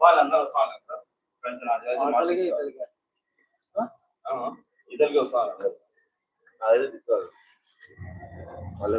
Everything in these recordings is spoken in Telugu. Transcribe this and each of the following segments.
साल अंदर साल अंदर पेंशन आ जाएगा हाँ इधर के साल अंदर अरे दिस वाले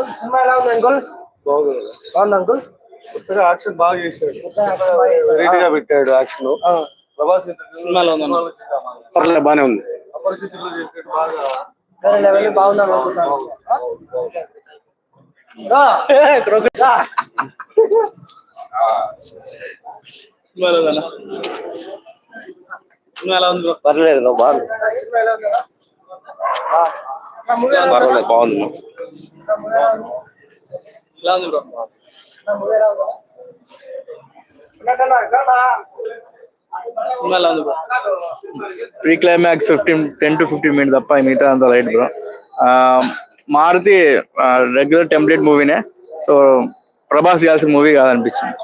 చేత్తోతారా సినిమా ఎలా ఉంది అంకుల్ బాగుంది. అంకుల్ కొత్తగా యాక్షన్ బాగా చేశాడు. Ready గా పెట్టాడు యాక్షన్. ప్రభాస్ సినిమాలో పర్లేదు బానే ఉంది. అపరిచితులు చేసినట్టు బాగా. వేరే లెవెల్ బాగుందని అనుకుంటున్నాను రా. రా. సినిమా ఎలా ఉందన్న? సినిమా ఎలా ఉంది బ్రో పర్లేదు బాగుంది. నా movie ఎలా ఉంది? ఎలా ఉంది బ్రో నా movie ఎలా ఉంది? ఉన్నట్టన్నా, ఉన్నట్టా? సినిమా ఎలా ఉంది bro pre climax fifteen ten to fifteen minute తప్ప మిగతా అంత light bro Maruthi regular template మూవీనే so Prabhas చేయాల్సిన మూవీ కాదనిపించింది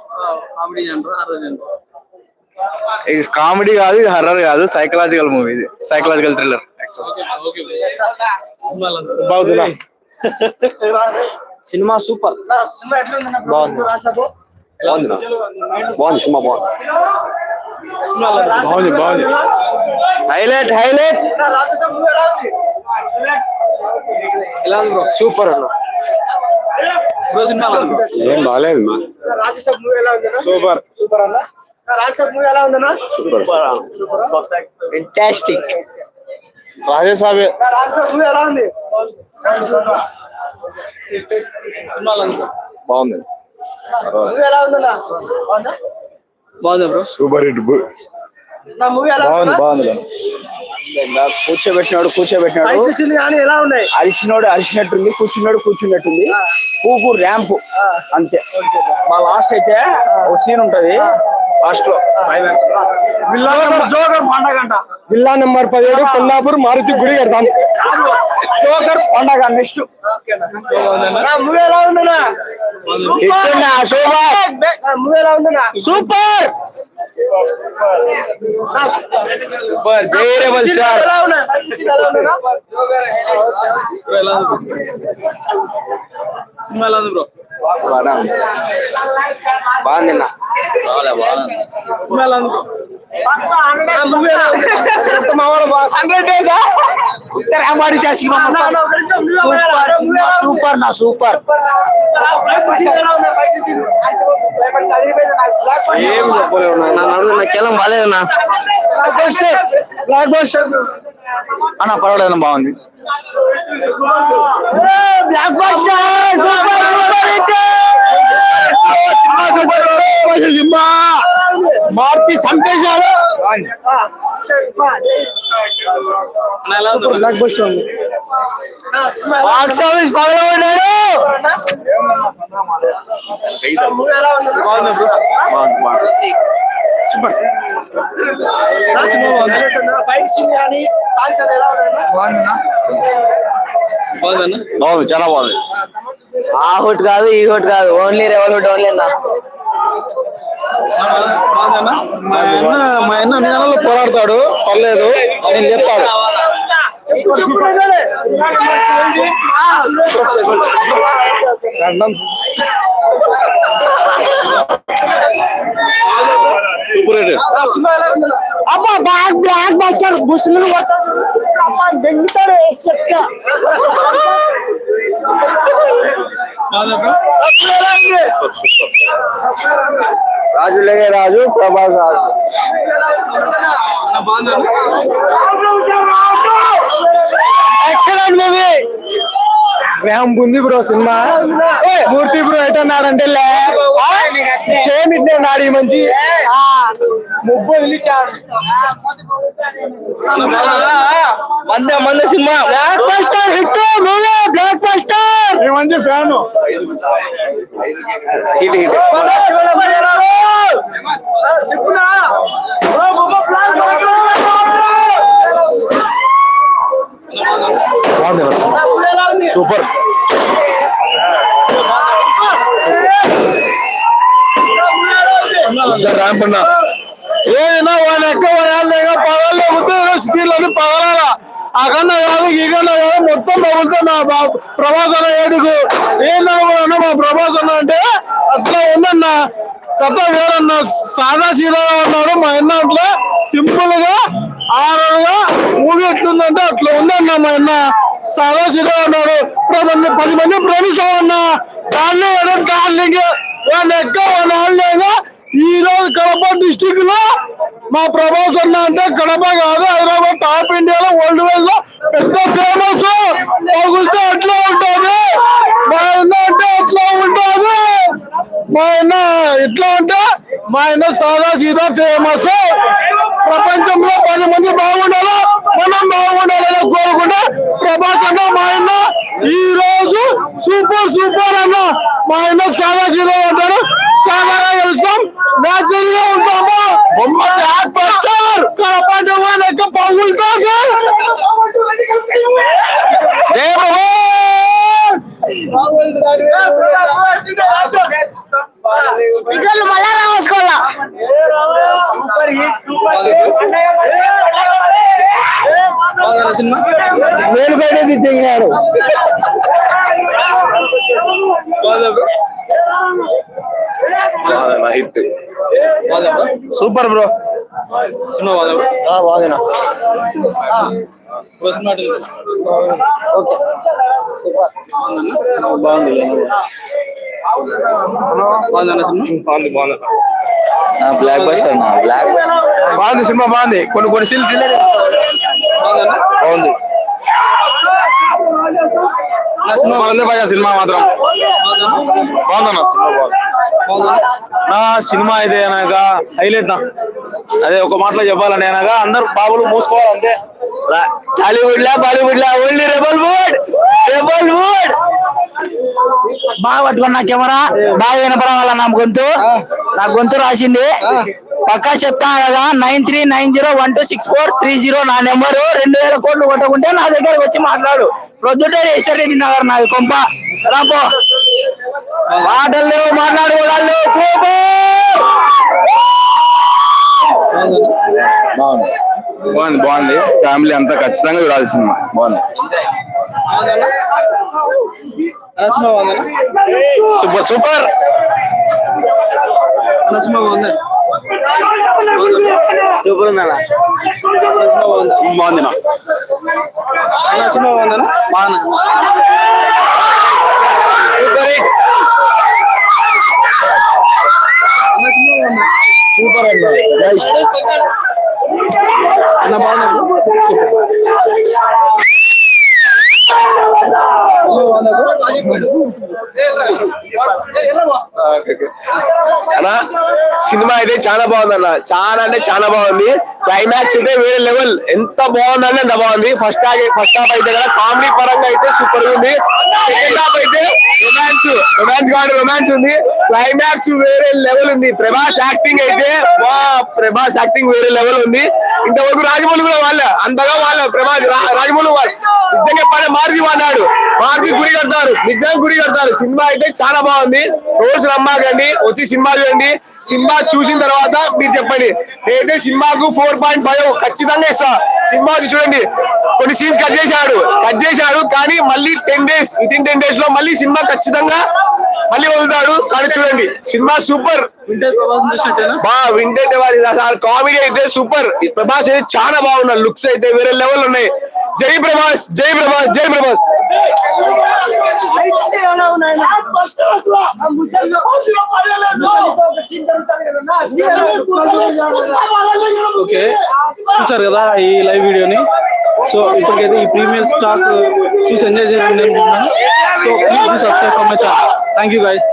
కామెడీ అంటారా హారర్ అంటారా ఇది కామెడీ కాదు ఇది హర్రర్ కాదు సైకలాజికల్ మూవీ ఇది సైకలాజికల్ థ్రిల్లర్ బాగుందా సినిమా సూపర్. బాగుంది. బాగుంది బాగుంది సినిమా బాగుంది. బాగుంది బాగుంది. Highlight highlight. ఎలా ఉంది ఎలా ఉంది బ్రో? సూపర్ అన్న? ఏం బాగాలేదు మా. సూపర్. సూపర్ అన్న. సూపర్. ఫెంటాస్టిక్ ఎలా ఉంది సినిమా ఎలా ఉంది? బాగుంది. బాగుందా? బ్రో? సూపర్ హిట్ నా మూవీ ఎలా బాగుంది బాగుంది. కూర్చోబెట్టినాడు కూర్చోబెట్టినాడు. ఫైట్ సీన్ కానీ ఎలా ఉన్నాయి? అరిసినోడు అరిసినట్టుంది కూర్చున్నాడు కూర్చున్నట్టుంది. పూకు ర్యాంప్. అంతే. మా లాస్ట్ అయితే ఒక సీన్ ఉంటది. లాస్ట్లో. విల్లా నెంబర్ పదిహేడు కొల్లాపూర్ మారుతి గుడి కడతాం జోకర్ పండగ నెక్స్ట్. సూపర్! సూపర్. జై రెబల్ స్టార్ సినిమా ఎలా ఉంది బ్రో? బాగుంది ఎలా ఉంది హండ్రెడ్ డేస్ రామాడి సూపర్ నా సూపర్. ఏం చెప్పలేవు నా నడుము నాకేం బాగాలేదన్నా. బ్లాక్ బస్టర్ అన్న పర్వాలేదు బాగుంది. బ్లాక్ బస్టర్ సినిమా మార్తి సంపేశారు బ్లాక్ బస్టర్ బాక్స్ ఆఫీస్ బాగుంది. ఫైట్ సీన్ కానీ సాంగ్స్ అని ఎలా ఉన్నాయి బాగుందన్న? బాగుంది చాలా బాగుంది. ఆ హుట్ కాదు ఈ హుట్ కాదు. ఓన్లీ రెవల్ హుట్ ఓన్లీ అన్న మా అన్న మా అన్న పోరాడతాడు. పర్లేదు నేను చెప్తాడు అబ్బా బ్లాక్ బ్లాక్ బస్టర్ ముస్లిం అమ్మ దెంగుతాడు చెక్క రాజులే రాజు ప్రభాస్ రాజు. ఎక్సలెంట్ మూవీ ప్రేమ ఉంది బ్రో సినిమా. మూర్తి బ్రో ఎటన్నాడంటే సేమ్ ఇట్నే నాడు ఈ మంచి. ముగ్గు వదిలిచ్చాడు. మందే మందే సినిమా. Blockbuster hit movie blockbuster ఈ మంచి fan. Hit hit. Super. Ramp అన్నా. ఏదైనా వాని ఎక్క వాడలేక పగల్లో ఉద్యోగ సిటీలోని పగలాల. అకన్నా కాదు కాదు మొత్తం పగులుతున్నా ప్రభాస్ అన్న ఏడుగు ఏందనుకున్నా మా ప్రభాస్ అన్న అంటే అట్లా కథ వేరన్న సాదా సీదాగా ఉన్నారు మా అన్న అట్లా సింపుల్గా ఆరుగా మూవీ ఎట్లుందంటే అట్లా ఉందన్న మా అన్న. సాదా సీదా ఉన్నారు మంది పది మంది ప్రేమిస్తాం అన్న దాన్ని డార్లింగ్ వాడిని ఎక్క వాడిని ఆడలేగా ఈ రోజు కడప డిస్టిక్లో మా ప్రభాస్ అన్న అంటే కడప కాదు హైదరాబాద్ టాప్ ఇండియాలో వరల్డ్ వైడ్లో పెద్ద ఫేమస్. పగులుతే అట్లా ఉంటుంది మా ఆయన అంటే అట్లా ఉంటది మా ఆయన ఎట్లా అంటే మా ఆయన సాదా సీదా ఫేమస్ ప్రపంచంలో పది మంది బాగుండాలా? మనం బాగుండాలని కోరుకుంటా ప్రభాస్ అన్న మా ఆయన ఈ రోజు సూపర్ సూపర్ అన్న. మా ఆయన సాదా సీదా అంటారు సాదాగా కలుస్తాం న్యాచురల్గా ఉంటాము బ్లాక్ బస్టర్ కడప జవాన్ యొక్క పగులుతుంది జై భగవాన్ మళ్ళా రాసుకోవాలా సినిమా వేలు బయట దిగినాడు హిట్ సూపర్ బ్రో. సినిమా సినిమా బాగుంది బ్లాక్ బస్టర్ అన్న బ్లాక్ బాగుంది సినిమా బాగుంది. కొన్ని కొన్ని సీన్లు డిలే బాగుంది సినిమా? బాగుంది సినిమా మాత్రం. బాగుందన్న సినిమా బాగుంది నా సినిమా అయితే అనగా హైలైట్ నా. అదే ఒక మాటలో చెప్పాలని అనగా అందరు బాబులు మూసుకోవాలంటే టాలీవుడ్ లా బాలీవుడ్ లా only rebel wood rebel wood. బాగా పట్టుకున్నా కెమెరా బాగా వినపడాల నా గొంతు. నా గొంతు రాసింది. పక్కా చెప్తాను కదా nine three nine zero one two six four three zero నా నెంబరు. రెండు వేల కోట్లు కొట్టకుంటే నా దగ్గరకు వచ్చి మాట్లాడు. ప్రొద్దుటే ఈశ్వరెడ్డి నగర్ నాది కొంప. రాపో మాటలు లేవు మాట్లాడుకోవడాలు సూపర్ బాగుంది. బాగుంది బాగుంది. ఫ్యామిలీ అంతా ఖచ్చితంగా చూడాలి సినిమా. బాగుంది. Super super. సూపర్ సినిమా బాగుంది బాగుంది. సూపర్ హిట్ అన్న సినిమా బాగుంది సూపర్ అన్న నైస్ అన్న బాగుంది అన్నా సినిమా అయితే చాలా బాగుంది అన్న చాలా అంటే చాలా బాగుంది. క్లైమాక్స్ అయితే వేరే లెవెల్ ఎంత బాగుందంటే అంత బాగుంది. ఫస్ట్ హాఫ్ ఫస్ట్ హాఫ్ అయితే కదా కామెడీ పరంగా అయితే సూపర్ ఉంది. సెకండ్ హాఫ్ అయితే రొమాన్స్ రొమాన్స్ కాదు రొమాన్స్ ఉంది. క్లైమాక్స్ వేరే లెవెల్ ఉంది. ప్రభాస్ యాక్టింగ్ అయితే ప్రభాస్ యాక్టింగ్ వేరే లెవెల్ ఉంది. ఇంతవరకు రాజమౌళి కూడా వాళ్ళ అంతగా వాళ్ళ ప్రభాస్ రాజమౌళి వాళ్ళు. నిజంగా పడే మారుతి వాడినాడు మారుతి గుడి కడతారు. నిజంగా గుడి కడతారు. సినిమా అయితే చాలా బాగుంది. రోజు నమ్మాకండి వచ్చి సినిమా చూడండి. సినిమా చూసిన తర్వాత మీరు చెప్పండి. నేనైతే సినిమాకు ఫోర్ పాయింట్ ఫైవ్ ఖచ్చితంగా ఇస్తా. సినిమా వచ్చి చూడండి. కొన్ని సీన్స్ కట్ చేశాడు. కట్ చేశాడు కానీ మళ్ళీ ten days within ten డేస్లో మళ్ళీ సినిమా ఖచ్చితంగా మళ్ళీ వదులుతాడు. కానీ చూడండి సినిమా సూపర్ వింటేజ్ బా వింటే వాడి అసలు కామెడీ అయితే సూపర్ ప్రభాస్ అయితే చాలా బాగున్నారు లుక్స్ అయితే వేరే లెవెల్ ఉన్నాయి. జై ప్రభాస్ జై ప్రభాస్ జై ప్రభాస్. ఓకే. చూసారు కదా ఈ లైవ్ వీడియోని. సో ఇప్పటికైతే ఈ ప్రీమియర్ స్టాక్ చూసి ఎంజాయ్ చేయండి అనుకుంటున్నాను. So please subscribe for my channel. Thank you guys